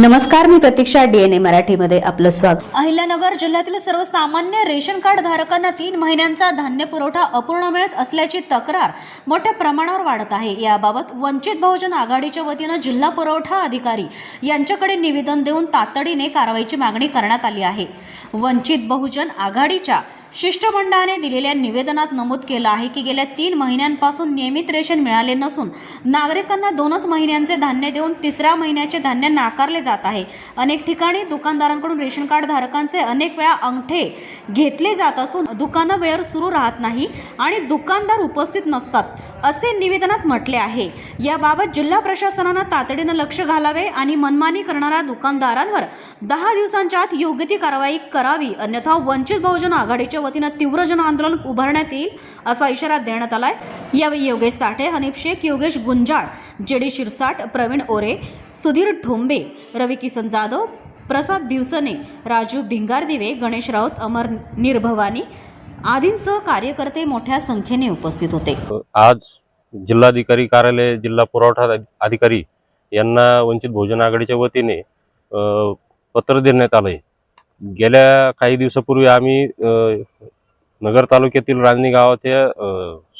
नमस्कार मी प्रतीक्षा डीएनए मराठीमध्ये आपलं स्वागत. अहिल्यानगर जिल्ह्यातील सर्वसामान्य रेशन कार्ड धारकांना तीन महिन्यांचा धान्य पुरवठा अपूर्ण मिळत असल्याची तक्रार मोठ्या प्रमाणावर वाढत आहे. याबाबत वंचित बहुजन आघाडीच्या वतीनं जिल्हा पुरवठा अधिकारी यांच्याकडे निवेदन देऊन तातडीने कारवाईची मागणी करण्यात आली आहे. वंचित बहुजन आघाडीच्या शिष्टमंडळाने दिलेल्या निवेदनात नमूद केलं आहे की गेल्या तीन महिन्यांपासून नियमित रेशन मिळाले नसून नागरिकांना दोनच महिन्यांचे धान्य देऊन तिसऱ्या महिन्याचे धान्य नाकारले जात आहे. अनेक ठिकाणी दुकानदारांकडून रेशन कार्ड धारकांचे अनेक वेळा अंगठे घेतले जात असून दुकानं वेळेवर सुरू राहत नाही आणि दुकानदार उपस्थित नसतात असे निवेदनात म्हटले आहे. याबाबत जिल्हा प्रशासनानं तातडीनं लक्ष घालावे आणि मनमानी करणाऱ्या दुकानदारांवर दहा दिवसांच्या आत योग्य ती कारवाई करावी अन्यथा वंचित बहुजन आघाडीच्या वतीनं तीव्र जन आंदोलन उभारण्यात येईल असा इशारा देण्यात आलाय. यावेळी योगेश साठे हनीफ शेख योगेश गुंजाळ जेडी शिरसाट प्रवीण ओरे सुधीर ठोंबे रवी किसन जाधव प्रसाद भिवसने राजू भिंगारदिवे गणेश राऊत अमर निर्भवानी आदींसह कार्यकर्ते मोठ्या संख्येने उपस्थित होते. आज जिल्हाधिकारी कार्यालय जिल्हा पुरवठा अधिकारी यांना वंचित बहुजन आघाडीच्या वतीने पत्र देण्यात आलंय. गेल्या काही दिवसापूर्वी आम्ही नगर तालुक्यातील रांजणी गावाच्या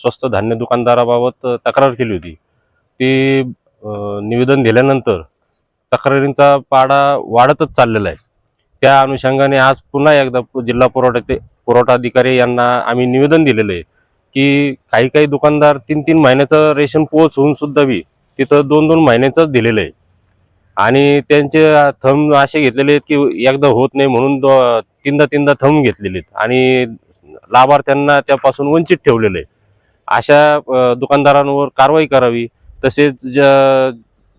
स्वस्त धान्य दुकानदाराबाबत तक्रार केली होती. ती निवेदन दिल्यानंतर तक्रारींचा पाडा वाढतच चाललेला आहे. त्या अनुषंगाने आज पुन्हा एकदा जिल्हा पुरवठा पुरवठा अधिकारी यांना आम्ही निवेदन दिलेलं आहे की काही काही दुकानदार तीन तीन महिन्याचं रेशन पोहोचवून सुद्धा बी तिथं दोन दोन महिन्याचंच दिलेलं आहे. आणि त्यांचे थंब असे घेतलेले आहेत की एकदा होत नाही म्हणून दो- तीनदा तीनदा थंब घेतलेले आहेत. आणि लाभार्थ्यांना त्यापासून वंचित ठेवलेलं आहे. अशा दुकानदारांवर कारवाई करावी तसेच ज्या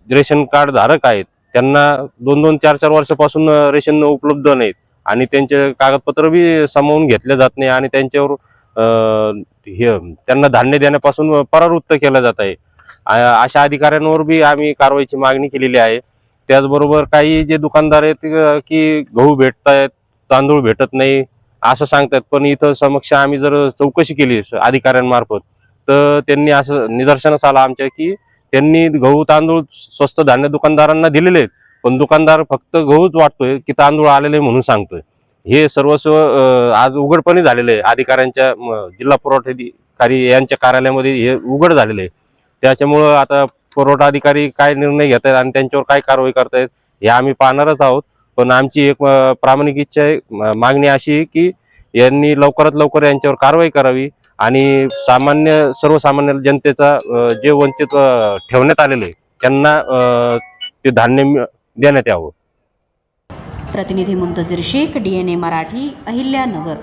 रेशन कार्ड धारक आहेत त्यांना दोन दोन चार चार वर्षापासून रेशन उपलब्ध नाहीत. आणि त्यांचे कागदपत्र बी सामावून घेतले जात नाही आणि त्यांच्यावर हे त्यांना धान्य देण्यापासून परावृत्त केलं जात आहे. आ- अशा अधिकाऱ्यांवर बी आम्ही कारवाईची मागणी केलेली आहे. त्याचबरोबर काही जे दुकानदार आहेत की गहू भेटत आहेत तांदूळ भेटत नाही असं सांगतात. पण इथं समक्ष आम्ही जर चौकशी केली अधिकाऱ्यांमार्फत तर त्यांनी असं निदर्शनास आलं आमच्या की त्यांनी गहू तांदूळ स्वस्त धान्य दुकानदारांना दिलेले आहेत पण दुकानदार फक्त गहूच वाटतोय की तांदूळ आलेले म्हणून सांगतोय. हे सर्वस्व आज उघडपणे झालेलं आहे. अधिकाऱ्यांच्या म, जिल्हा पुरवठाधिकारी यांच्या कार्यालयामध्ये हे उघड झालेलं आहे. त्याच्यामुळं आता पुरवठा अधिकारी काय निर्णय घेत आहेत आणि त्यांच्यावर काय कारवाई करतायत हे आम्ही पाहणारच आहोत. पण आमची एक प्रामाणिक इच्छा आहे मागणी अशी आहे की यांनी लवकरात लवकर यांच्यावर कारवाई करावी. आणि सामान्य सर्वसामान्य जनतेचा जे वंचित ठेवण्यात आलेलं आहे त्यांना ते धान्य देण्यात यावं. प्रतिनिधी मुंतजीर शेख डीएनए मराठी अहिल्यानगर.